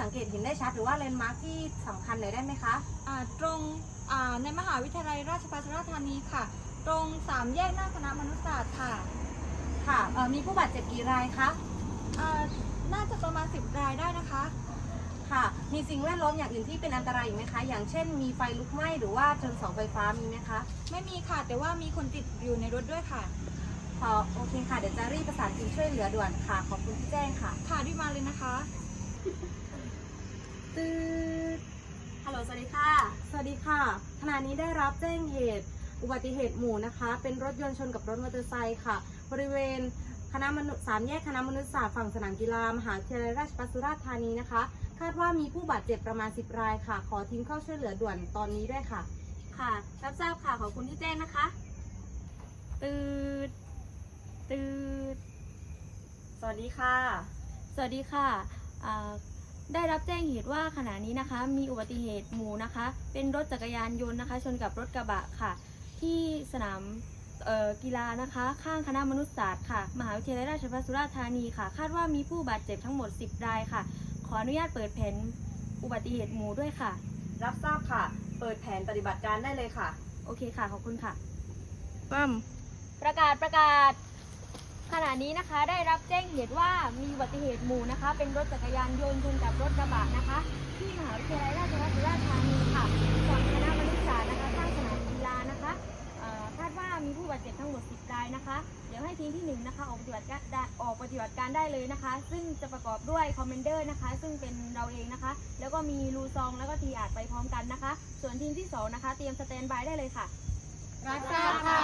สังเกตเห็นได้ชัดหรือว่าแลนด์มาร์คที่สำคัญหน่อยได้ไหมคะ อ่าตรงอ่าในมหาวิทยาลัยราชภัฏสุราษฎร์ธานีค่ะ ตรงสามแยกหน้าคณะมนุษยศาสตร์ค่ะค่ะเอ่อมีผู้บาดเจ็บกี่รายคะ อ่าน่าจะประมาณ 10 รายได้นะคะ ค่ะ มีสิ่งแวดล้อมอย่างอื่นที่เป็นอันตรายอีกไหมคะ อย่างเช่น มีไฟลุกไหม้หรือว่าชนเสาไฟฟ้ามีไหมคะไม่มีค่ะ แต่ว่ามีคนติดอยู่ในรถด้วยค่ะขอโอเคค่ะ เดี๋ยวจะรีบประสานทีมช่วยเหลือด่วนค่ะ ขอบคุณที่แจ้งค่ะ ค่ะรีบมาเลยนะคะ ตืดฮัลโหลสวัสดีค่ะ สวัสดีค่ะ ขณะนี้ได้รับแจ้งเหตุ อุบัติเหตุหมู่นะคะ เป็นรถยนต์ชนกับรถมอเตอร์ไซค์ค่ะ บริเวณคณะมนุษยสามแยกคณะมนุษยศาสตร์ฝั่งสนามกีฬามหาวิทยาลัยราชภัฏสุราษฎร์ธานีนะคะ คาดว่ามีผู้บาดเจ็บประมาณ 10 รายค่ะ ขอทีมเข้าช่วยเหลือด่วนตอนนี้ด้วยค่ะ ค่ะ รับทราบค่ะ ขอบคุณที่แจ้งนะคะ ตืดตืดสวัสดีค่ะ สวัสดีค่ะอ่า ได้รับแจ้งเหตุว่าขณะนี้นะคะ มีอุบัติเหตุหมู่นะคะ เป็นรถจักรยานยนต์นะคะ ชนกับรถกระบะค่ะ ที่สนามเอ่อกีฬานะคะ ข้างคณะมนุษยศาสตร์ค่ะ มหาวิทยาลัยราชภัฏสุราษฎร์ธานีค่ะ คาดว่ามีผู้บาดเจ็บทั้งหมด 10 รายค่ะ ขออนุญาตเปิดแผนอุบัติเหตุหมู่ด้วยค่ะ รับทราบค่ะ เปิดแผนปฏิบัติการได้เลยค่ะ โอเคค่ะ ขอบคุณค่ะปั้มประกาศประกาศ ขณะนี้นะคะได้รับแจ้งเหตุว่ามีอุบัติเหตุหมู่นะคะ เป็นรถจักรยานยนต์ชนกับรถกระบะนะคะ ที่มหาวิทยาลัยราชภัฏสุราษฎร์ธานีค่ะฝั่งคณะมนุษยศาสตร์นะคะข้างสนามกีฬานะคะคาดว่ามีผู้บาดเจ็บทั้งหมด 10รายนะคะ เดี๋ยวให้ทีมที่หนึ่งนะคะออกปฏิบัติการได้ออกปฏิบัติการได้เลยนะคะ ซึ่งจะประกอบด้วยคอมเมนเดอร์นะคะ ซึ่งเป็นเราเองนะคะ แล้วก็มีลูซองแล้วก็ทีอาร์ตไปพร้อมกันนะคะ ส่วนทีมที่สองนะคะ เตรียมสแตนบายได้เลยค่ะรับทราบค่ะ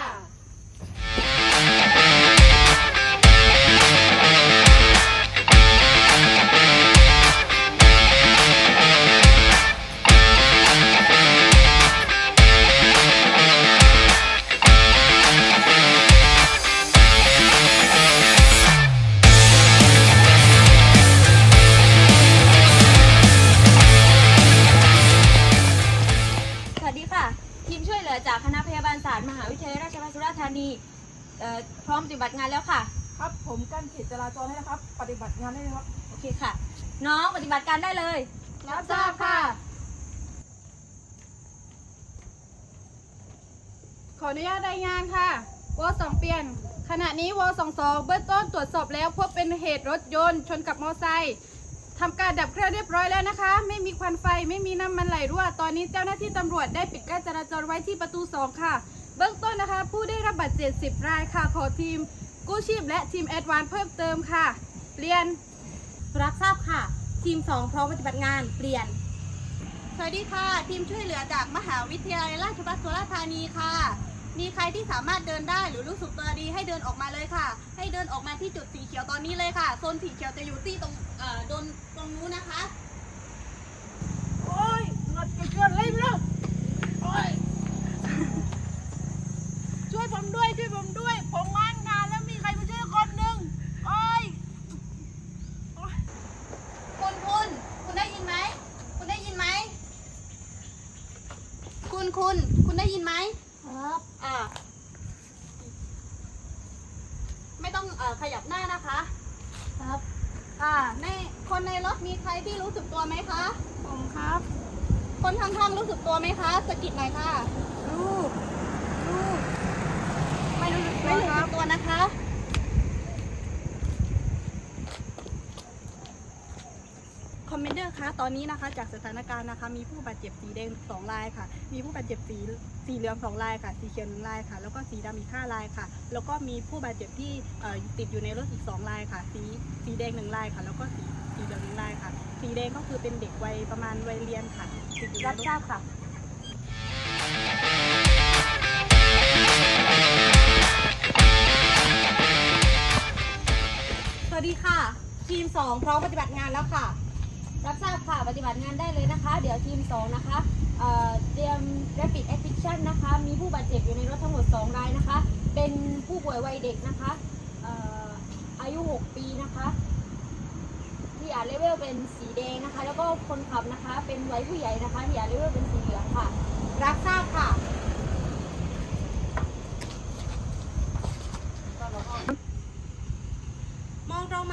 ขีดจราจรให้นะครับ ปฏิบัติงานได้เลยครับ โอเคค่ะ น้องปฏิบัติการได้เลย รับทราบค่ะ ขออนุญาตรายงานค่ะวสองเปลี่ยน ขณะนี้วสองสองเบื้องต้นตรวจสอบแล้วพบเป็นเหตุรถยนต์ชนกับมอเตอร์ไซค์ทำการดับเครื่องเรียบร้อยแล้วนะคะ ไม่มีควันไฟไม่มีน้ำมันไหลรั่ว ตอนนี้เจ้าหน้าที่ตำรวจได้ปิดการจราจรไว้ที่ประตู 2 ค่ะ เบื้องต้นนะคะ ผู้ได้รับบาดเจ็บ10รายค่ะขอทีม กู้ชีพและทีมแอดวานเพิ่มเติมค่ะ เปลี่ยน รับทราบค่ะ ทีม 2 พร้อมปฏิบัติงานเปลี่ยน สวัสดีค่ะ ทีมช่วยเหลือจากมหาวิทยาลัยราชภัฏสุราษฎร์ธานีค่ะ มีใครที่สามารถเดินได้หรือรู้สึกตัวดีให้เดินออกมาเลยค่ะ ให้เดินออกมาที่จุดสีเขียวตอนนี้เลยค่ะ โซนสีเขียวจะอยู่ที่ตรงเอ่อโดนตรงนู้นนะคะ โอ้ยหนวดเกินเลยไม่รู้โอ้ย ช่วยผมด้วย ช่วยผมด้วย ผมว่างงานแล้วมีใครมาช่วยคนหนึ่งโอ้ย คุณคุณคุณได้ยินไหม คุณได้ยินไหม คุณคุณคุณได้ยินไหม ครับ อ่า ไม่ต้องเอ่อขยับหน้านะคะ ครับ อ่า ในคนในรถมีใครที่รู้สึกตัวไหมคะ ผมครับ คนข้างๆรู้สึก ตัวไหมคะสะกิดหน่อยค่ะ ลูกลูกไม่รู้สึกไม่รู้สึกตัวนะคะคอมเมนเดอร์คะตอนนี้นะคะ จากสถานการณ์นะคะ มีผู้บาดเจ็บสีแดงสองรายค่ะ มีผู้บาดเจ็บสีสีเหลืองสองรายค่ะ สีเขียวหนึ่งรายค่ะ แล้วก็สีดำอีกห้ารายค่ะ แล้วก็มีผู้บาดเจ็บที่เอ่อติดอยู่ในรถอีกสองรายค่ะ สีสีแดงหนึ่งรายค่ะ แล้วก็สีสีเหลืองหนึ่งรายค่ะ สีแดงก็คือเป็นเด็กวัยประมาณวัยเรียนค่ะติดอยู่ในรับรถทราบค่ะ ดีค่ะ ทีม 2 พร้อมปฏิบัติงานแล้วค่ะ รับทราบค่ะ ปฏิบัติงานได้เลยนะคะ เดี๋ยวทีม 2 นะคะเเตรียม rapid action นะคะ มีผู้บาดเจ็บอยู่ในรถทั้งหมด 2 รายนะคะ เป็นผู้ป่วยวัยเด็กนะคะอออายุ 6 ปีนะคะที่อาร์เลเวลเป็นสีแดงนะคะ แล้วก็คนขับนะคะ เป็นวัยผู้ใหญ่นะคะที่อาร์เลเวลเป็นสีเหลืองค่ะ รับทราบค่ะ มองตรง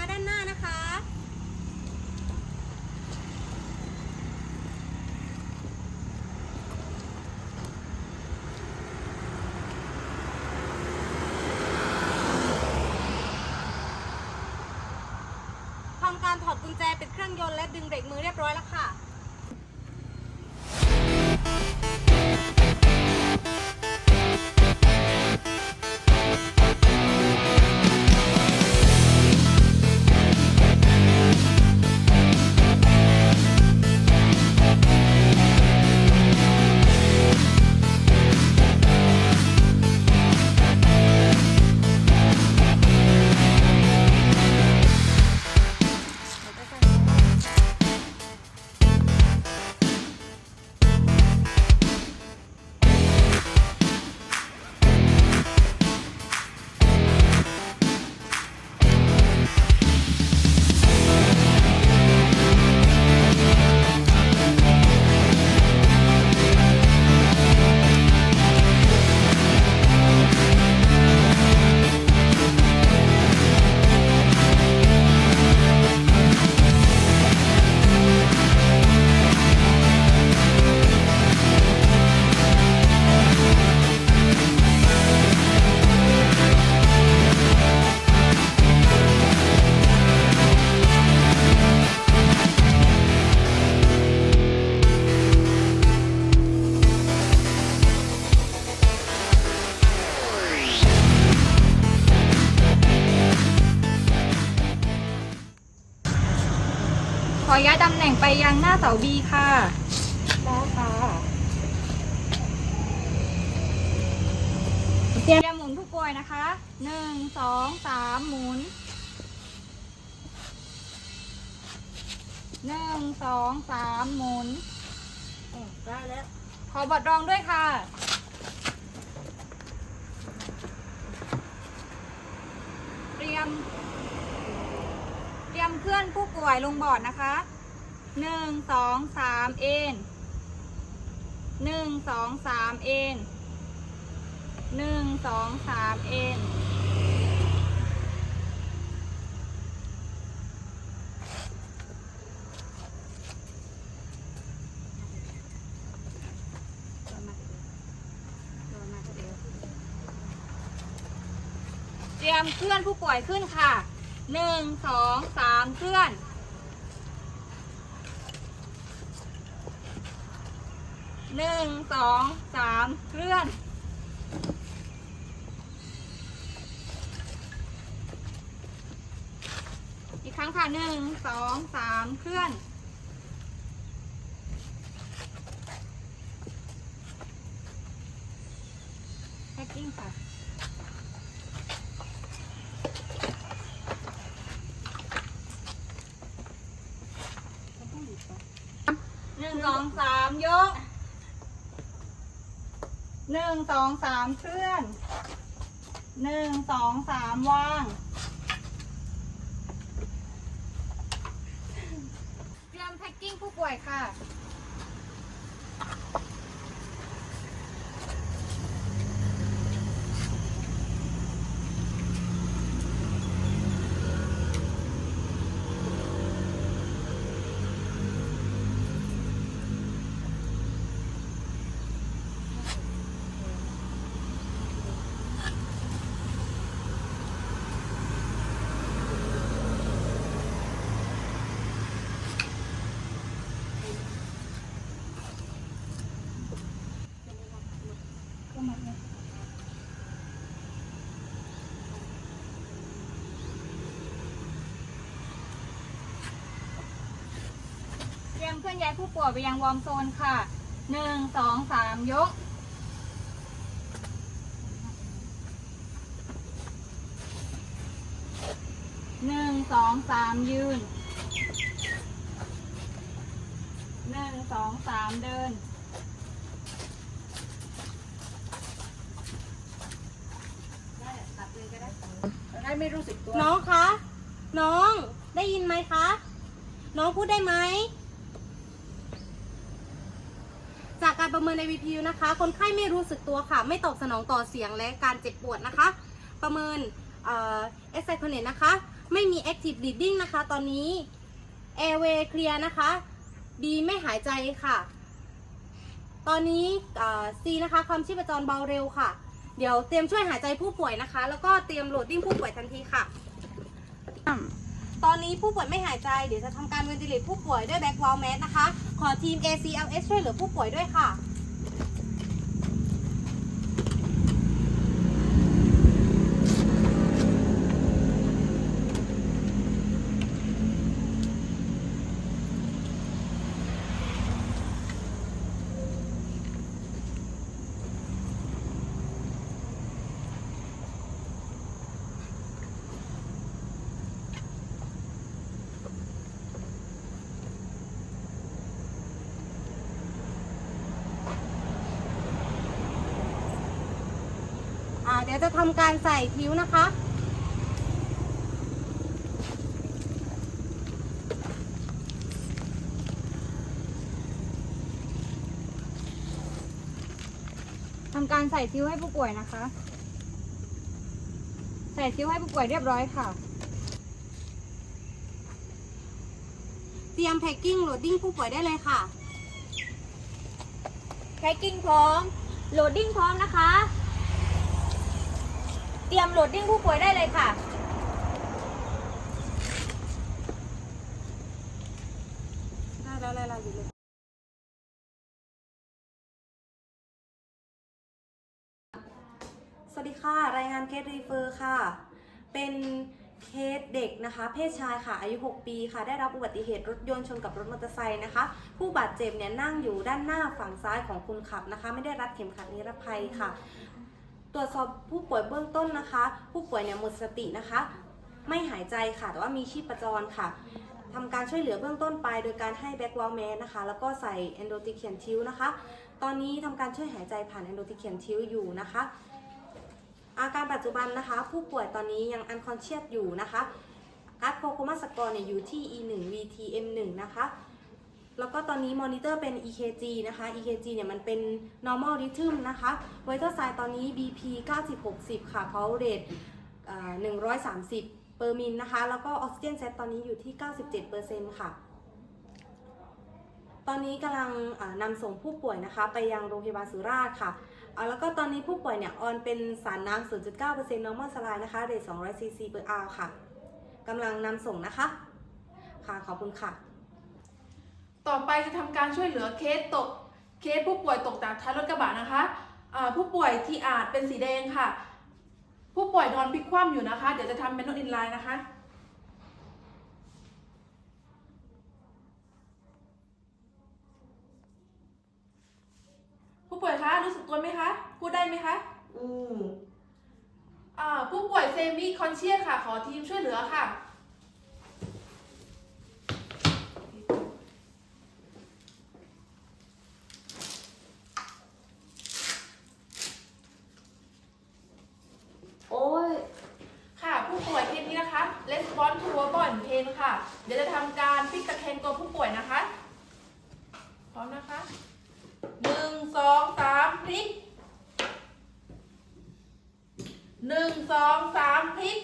ญแจปิดเครื่องยนต์และดึง เบรกมือเรียบร้อยแล้วค่ะ ย้ายตำแหน่งไปยังหน้าเสาบีค่ะ ได้ค่ะเตรียมหมุนผู้ป่วยนะคะหนึ่งสองสามหมุนหนึ่งสองสามหมุนได้แล้วขอบัตรรองด้วยค่ะเตรียม เตรียมเคลื่อนผู้ป่วยลงบอร์ดนะคะหนึ่งสองสามเอ็นหนึ่งสองสามเอ็นหนึ่งสองสามเอ็นเตรียมเคลื่อนผู้ป่วยขึ้นค่ะ หนึ่งสองสามเคลื่อน หนึ่งสองสามเคลื่อน อีกครั้งค่ะหนึ่งสองสามเคลื่อน แพ็กกิ้งค่ะ หนึ่ง สองสามยกหนึ่งสองสามเคลื่อนหนึ่งสองสามวางเตรียมแพ็กกิ้งผู้ป่วยค่ะ เตรียมเคลื่อนย้ายผู้ป่วยไปยังวอร์มโซนค่ะหนึ่งสองสามยก หนึ่งสองสามยืน หนึ่งสองสามเดิน ได้ไม่รู้สึกตัว น้องคะ น้องได้ยินไหมคะ น้องพูดได้ไหม จา การประเมินใน VPU นะคะ คนไข้ไม่รู้สึกตัวค่ะ ไม่ตอบสนองต่อเสียงและการเจ็บปวดนะคะ ประเมินเอ่อ s อ c o n e t นะคะ ไม่มี active bleeding นะคะ ตอนนี้ airway clear นะคะ B ไม่หายใจค่ะ ตอนนี้ C นะคะ ความชีพจรเบาเร็วค่ะ เดี๋ยวเตรียมช่วยหายใจผู้ป่วยนะคะ แล้วก็เตรียมโหลดดิ้งผู้ป่วยทันทีค่ะ ตอนนี้ผู้ป่วยไม่หายใจ เดี๋ยวจะทำการเวนติเลตผู้ป่วยด้วยแบ็กวอลแมสนะคะ ขอทีม ACLS ช่วยเหลือผู้ป่วยด้วยค่ะ เดี๋ยวจะทำการใส่ทิ้วนะคะ ทำการใส่ซิ้วให้ผู้ป่วยนะคะ ใส่ซิ้วให้ผู้ป่วยเรียบร้อยค่ะ เตรียมแพ็กกิ้งโหลดดิ้งผู้ป่วยได้เลยค่ะ แพ็กกิ้งพร้อม โหลดดิ้งพร้อมนะคะ เตรียมโหลดดิ้งผู้ป่วยได้เลยค่ะ ได้แล้วได้แล้วอยู่เลยสวัสดีค่ะ รายงานเคสรีเฟอร์ค่ะ เป็นเคสเด็กนะคะ เพศชายค่ะ อายุ 6 ปีค่ะ ได้รับอุบัติเหตุรถยนต์ชนกับรถมอเตอร์ไซค์นะคะ ผู้บาดเจ็บเนี่ยนั่งอยู่ด้านหน้าฝั่งซ้ายของคนขับนะคะ ไม่ได้รัดเข็มขัดนิรภัยค่ะ ตรวจสอบผู้ป่วยเบื้องต้นนะคะ ผู้ป่วยเนี่ยหมดสตินะคะ ไม่หายใจค่ะ แต่ว่ามีชีพจรค่ะทำการช่วยเหลือเบื้องต้นไป โดยการให้แบ็กวอลแมสนะคะ แล้วก็ใส่เอนโดติเคียนทิวนะคะ ตอนนี้ทำการช่วยหายใจผ่านเอนโดติเคียนทิวอยู่นะคะ อาการปัจจุบันนะคะ ผู้ป่วยตอนนี้ยังอันคอนเชียสอยู่นะคะการ์ดโคโคมาสกอร์เนี่ยอยู่ที่ E1 VTM1 นะคะ แล้วก็ตอนนี้มอนิเตอร์เป็น EKG นะคะ EKG เนี่ยมันเป็น normal rhythm นะคะ ไวท์เตอร์ไซตอนนี้ BP 90-60 ค่ะ pulse rate 130 เปอร์มิลนะคะ แล้วก็ออกซิเจนเซตตอนนี้อยู่ที่ 97%ค่ะ ตอนนี้กำลังนำส่งผู้ป่วยนะคะ ไปยังโรงพยาบาลสุราษฎร์ค่ะเอาแล้วก็ตอนนี้ผู้ป่วยเนี่ยออนเป็นสารน้ำ 0.9% normal saline นะคะ เรท200 cc per hour ค่ะกำลังนำส่งนะคะ ค่ะ ขอบคุณค่ะ ต่อไปจะทำการช่วยเหลือเคสตกเคสผู้ป่วยตกจากท้ายรถกระบะนะคะอ่าผู้ป่วยที่อาจเป็นสีแดงค่ะ ผู้ป่วยนอนพลิกคว่ำอยู่นะคะ เดี๋ยวจะทำเมนูอินไลน์นะคะผู้ป่วยคะรู้สึกตัวไหมคะพูดได้ไหมคะอืมอ่าผู้ป่วยเซมิคอนเชียสค่ะ ขอทีมช่วยเหลือค่ะ โอ้ย ค่ะผู้ป่วยเคสนี้นะคะ response to verbal pain ค่ะ เดี๋ยวจะทำการพลิกตะแคงตัวผู้ป่วยนะคะ พร้อมนะคะหนึ่งสองสามพลิกหนึ่งสองสามพลิก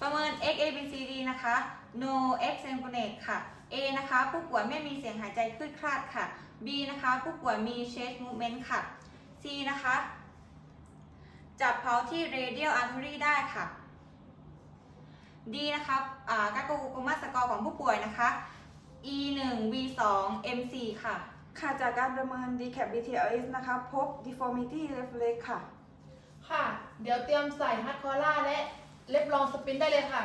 ประเมิน X A B C D นะคะ No X s y n c h r o n a t e ค่ะ A นะคะ ผู้ป่วยไม่มีเสียงหายใจคลืดคลาดค่ะ B นะคะ ผู้ป่วยมี chest movement ค่ะ C นะคะ จับเพาที่ radial artery ได้ค่ะ D นะคะอ่าการโกโกมาสกอร์ของผู้ป่วยนะคะ E 1 V 2 M 4ค่ะ ค่ะจากการประเมิน DCAP BTLS นะคะ พบ deformity left leg ค่ะ ค่ะ เดี๋ยวเตรียมใส่ฮัตคอล่าและเล็บรองสปินได้เลยค่ะ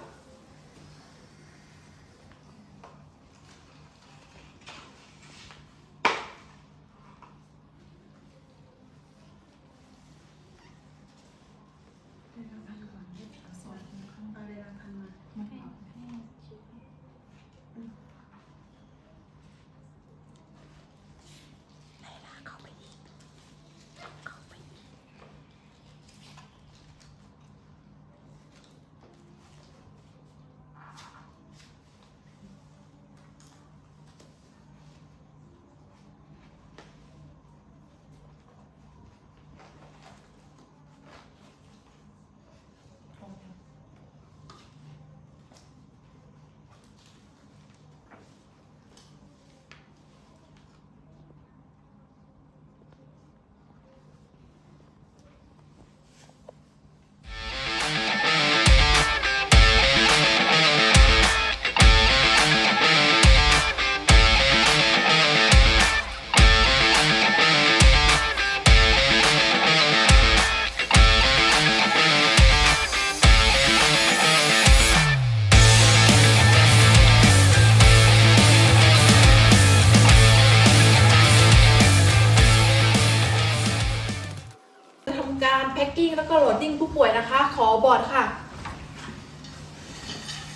อร์ดค่ะ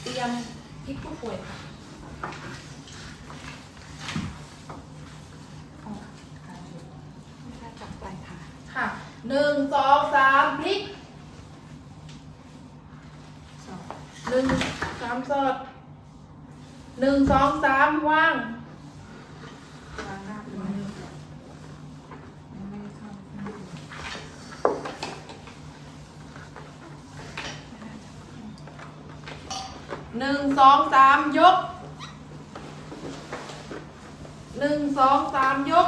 เตรียมพลิกผู้ป่วยค่ะจับไปค่ะ ค่ะหนึ่งสองสามพลิกหนึ่งสามสอดหนึ่งสองสามว่าง วางหน้าไปไม่ได้เข้า หนึ่งสองสามยกหนึ่งสองสามยก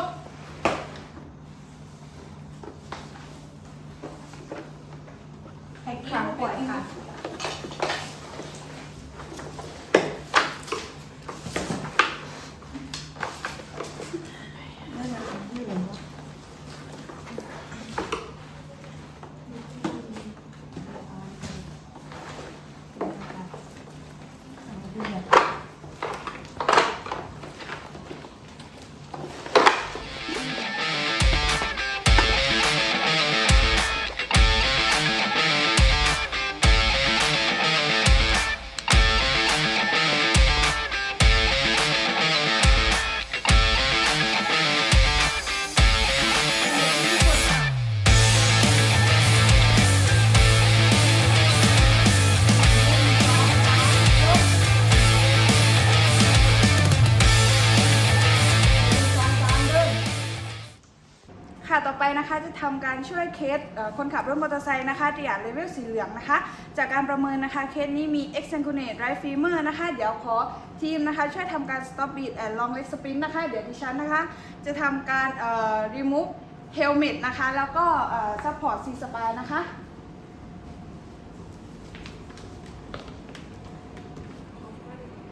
ำการช่วยเคสคนขับรถมอเตอร์ไซค์นะคะเดียเลเวลสีเหลืองนะคะ จากการประเมินนะคะเคสนี้มี e x a n g u n a t e right femur นะคะ เดี๋ยวขอทีมนะคะ ช่วยทำการ stop beat and long leg sprint นะคะ เดี๋ยวดิฉันนะคะ จะทำการเอ่อ remove helmet นะคะ แล้วก็เอ่อ support C spine นะคะ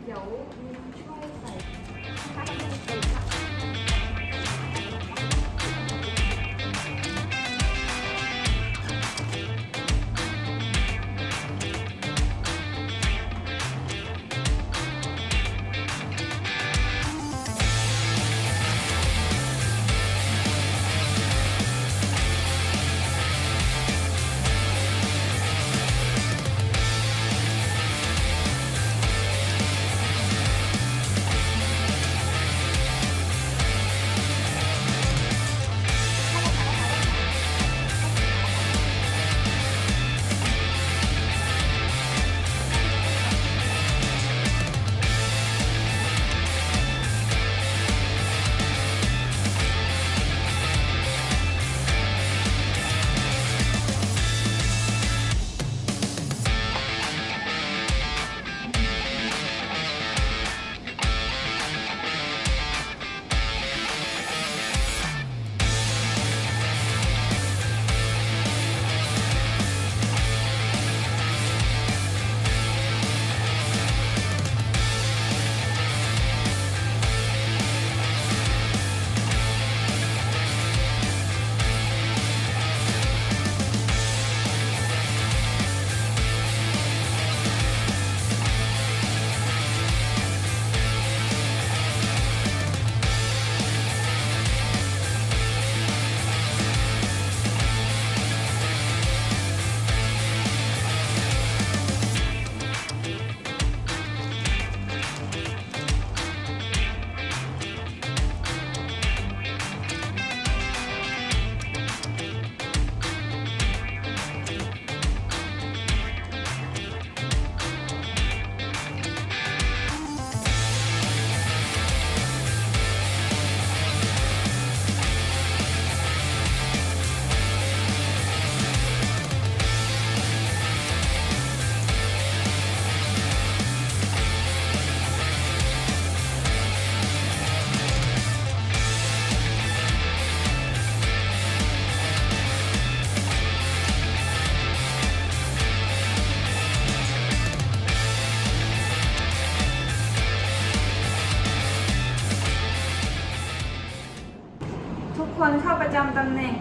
เดี๋ยวช่วย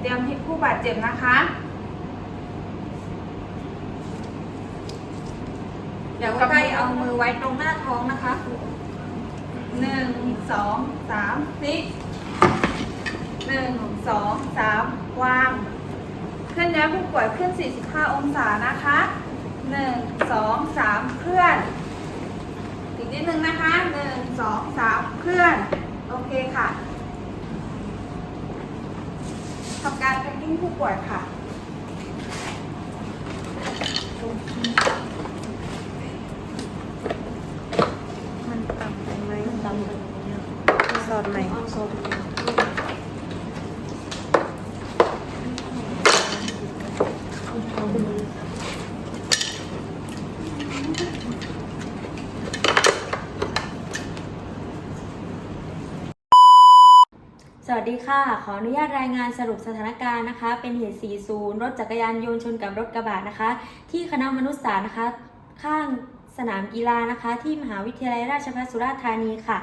ตำแหน่งเตรียมพลิกผู้บาดเจ็บนะคะ เดี๋ยวใกล้เอามือไว้ตรงหน้าท้องนะคะหนึ่งสองสามพลิกหนึ่งสองสามวางเคลื่อนย้ายผู้ป่วยขึ้น 45 องศานะคะหหนึ่งสองสามเคลื่อน อีกนิดนึงนะคะหนึ่งสองสามเคลื่อน โอเคค่ะ ทำการแพ็กกิ้งผู้ป่วยค่ะ มันต่ำไปไหมต่ำไปสอดไหมสอด สวัสดีค่ะ ขออนุญาตรายงานสรุปสถานการณ์นะคะ เป็นเหตุ 40 รถจักรยานยนต์ชนกับรถกระบะนะคะ ที่คณะมนุษยศาสตร์นะคะ ข้างสนามกีฬานะคะ ที่มหาวิทยาลัยราชภัฏสุราษฎร์ธานีค่ะ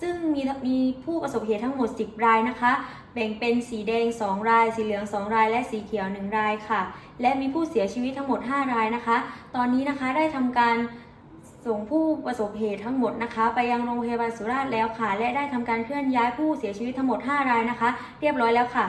ซึ่งมีมีผู้ประสบเหตุทั้งหมด 10 รายนะคะ แบ่งเป็นสีแดง 2 ราย สีเหลือง 2 ราย และสีเขียว 1 รายค่ะ และมีผู้เสียชีวิตทั้งหมด 5 รายนะคะ ตอนนี้นะคะได้ทำการ ส่งผู้ประสบเหตุทั้งหมดนะคะ ไปยังโรงพยาบาลสุราษฎร์แล้วค่ะ และได้ทำการเคลื่อนย้ายผู้เสียชีวิตทั้งหมด 5 รายนะคะ เรียบร้อยแล้วค่ะ